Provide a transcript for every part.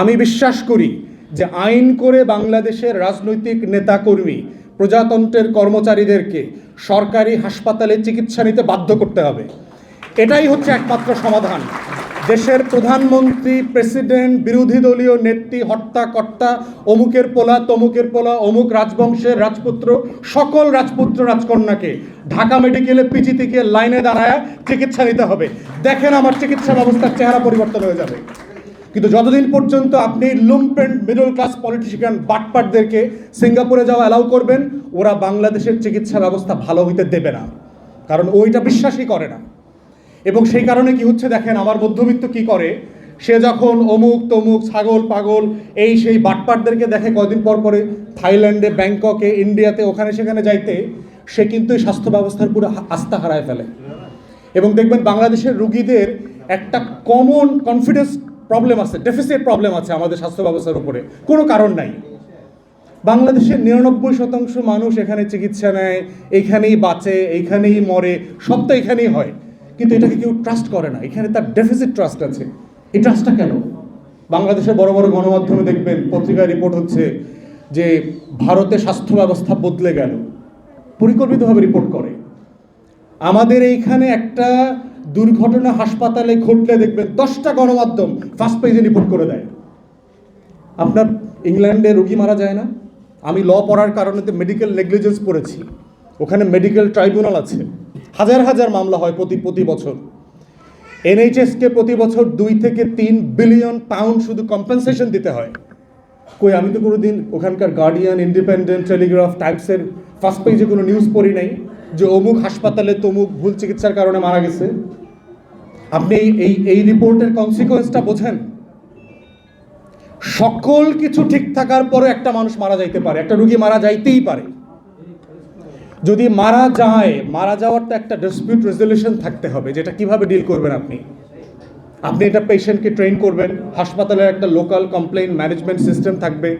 আমি বিশ্বাস করি যে আইন করে বাংলাদেশের রাজনৈতিক নেতাকর্মী, প্রজাতন্ত্রের কর্মচারীদেরকে সরকারি হাসপাতালে চিকিৎসা নিতে বাধ্য করতে হবে। এটাই হচ্ছে একমাত্র সমাধান। দেশের প্রধানমন্ত্রী, প্রেসিডেন্ট, বিরোধী দলীয় নেত্রী, হত্যাকর্তা, অমুকের পোলা, তমুকের পোলা, অমুক রাজবংশের রাজপুত্র, সকল রাজপুত্র রাজকন্যাকে ঢাকা মেডিকেলে পিজি থেকে লাইনে দাঁড়ায় চিকিৎসা নিতে হবে। দেখেন আমার চিকিৎসা ব্যবস্থার চেহারা পরিবর্তন হয়ে যাবে। কিন্তু যতদিন পর্যন্ত আপনি লুমপেন্ট মিডল ক্লাস পলিটিশিয়ান বাটপাটদেরকে সিঙ্গাপুরে যাওয়া অ্যালাউ করবেন, ওরা বাংলাদেশের চিকিৎসা ব্যবস্থা ভালো হইতে দেবে না। কারণ ওইটা বিশ্বাসই করে না। এবং সেই কারণে কি হচ্ছে দেখেন, আমার মধ্যবিত্ত কি করে? সে যখন অমুক তমুক ছাগল পাগল, এই সেই বাটপাটদেরকে দেখে কয়দিন পর পরে থাইল্যান্ডে, ব্যাংককে, ইন্ডিয়াতে, ওখানে সেখানে যাইতে, সে কিন্তু এই স্বাস্থ্য ব্যবস্থার পুরো আস্থা হারায় ফেলে। এবং দেখবেন বাংলাদেশের রুগীদের একটা কমন কনফিডেন্স প্রবলেম আছে ডেফিসিট প্রবলেম আছে আমাদের স্বাস্থ্য ব্যবস্থার উপরে। কোনো কারণ নাই। বাংলাদেশের নিরানব্বই শতাংশ মানুষ এখানে চিকিৎসা নেয় এইখানেই বাঁচে এইখানেই মরে, সব তো এখানেই হয়। কিন্তু এটাকে কেউ ট্রাস্ট করে না। এখানে তার ডেফিসিট ট্রাস্ট আছে। এই ট্রাস্টটা কেন? বাংলাদেশের বড় বড় গণমাধ্যমে দেখবেন, পত্রিকায় রিপোর্ট হচ্ছে যে ভারতে স্বাস্থ্য ব্যবস্থা বদলে গেল। পরিকল্পিতভাবে রিপোর্ট করে। আমাদের এইখানে একটা দুর্ঘটনা হাসপাতালে ঘটলে দেখবেন দশটা গণমাধ্যম ফার্স্ট পেজে রিপোর্ট করে দেয়। আপনার ইংল্যান্ডে রোগী মারা যায় না। আমি ল পড়ার কারণে মেডিকেল নেগলিজেন্স পড়েছি। ওখানে মেডিকেল ট্রাইব্যুনাল আছে। হাজার হাজার মামলা হয় প্রতি প্রতি বছর। এনএইচএসকে প্রতি বছর দুই থেকে তিন বিলিয়ন পাউন্ড শুধু কম্পেনসেশন দিতে হয়। কই, আমি তো কোনোদিন ওখানকার গার্ডিয়ান ইন্ডিপেন্ডেন্ট টেলিগ্রাফ টাইমসের ফার্স্ট পেজে কোনো নিউজ পড়ি নাই। যে অমুক হাসপাতালে তমুক ভুল চিকিৎসার কারণে মারা গেছে। আপনি এই এই রিপোর্টের কনসিকোয়েন্সটা বোঝেন? সকল কিছু ঠিক থাকার পরে একটা মানুষ মারা যাইতে পারে, একটা রুগী মারা যাইতেই পারে। যদি মারা যায়, মারা যাওয়ার তো একটা ডিসপিউট রেজলিউশন থাকতে হবে, যেটা কীভাবে ডিল করবেন আপনি? আপনি এটা পেশেন্টকে ট্রেন করবেন, হাসপাতালের একটা লোকাল কমপ্লেন ম্যানেজমেন্ট সিস্টেম থাকবে।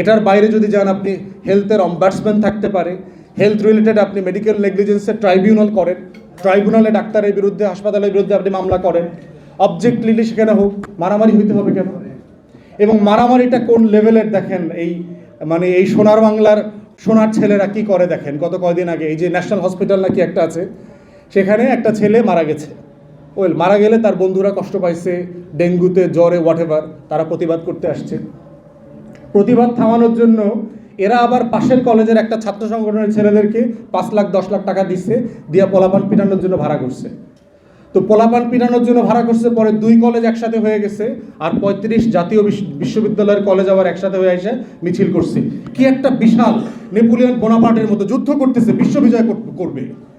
এটার বাইরে যদি যান, আপনি হেলথের অম্বার্সমেন্ট থাকতে পারে। হেলথ রিলেটেড আপনি মেডিকেল নেগলিজেন্সের ট্রাইব্যুনাল করেন। ট্রাইব্যুনালে ডাক্তারের বিরুদ্ধে, হাসপাতালের বিরুদ্ধে আপনি মামলা করেন। অবজেক্টলি সেখানে হোক, মারামারি হইতে হবে কেন? এবং মারামারিটা কোন লেভেলের দেখেন, এই মানে এই সোনার বাংলার সোনার ছেলেরা কি করে দেখেন? গত কয়দিন আগে এই যে ন্যাশনাল হসপিটাল নাকি একটা আছে, সেখানে একটা ছেলে মারা গেছে। ওয়েল, মারা গেলে তার বন্ধুরা কষ্ট পাইছে, ডেঙ্গুতে, জ্বরে হোয়াট তারা প্রতিবাদ করতে আসছে। প্রতিবাদ থামানোর জন্য এরা আবার পাশের কলেজের একটা ছাত্র সংগঠনের ছেলেদেরকে পাঁচ লাখ, দশ লাখ টাকা দিচ্ছে, দিয়া পোলাপান পিটানোর জন্য ভাড়া করছে। তো পোলাপান পিটানোর জন্য ভাড়া করছে, পরে দুই কলেজ একসাথে হয়ে গেছে, আর পঁয়ত্রিশ জাতীয় বিশ- বিশ্ববিদ্যালয়ের কলেজ আবার একসাথে হয়ে এসে মিছিল করছে। কি একটা বিশাল নেপোলিয়ান বোনাপার্টের মতো যুদ্ধ করতেছে, বিশ্ববিজয় করবে।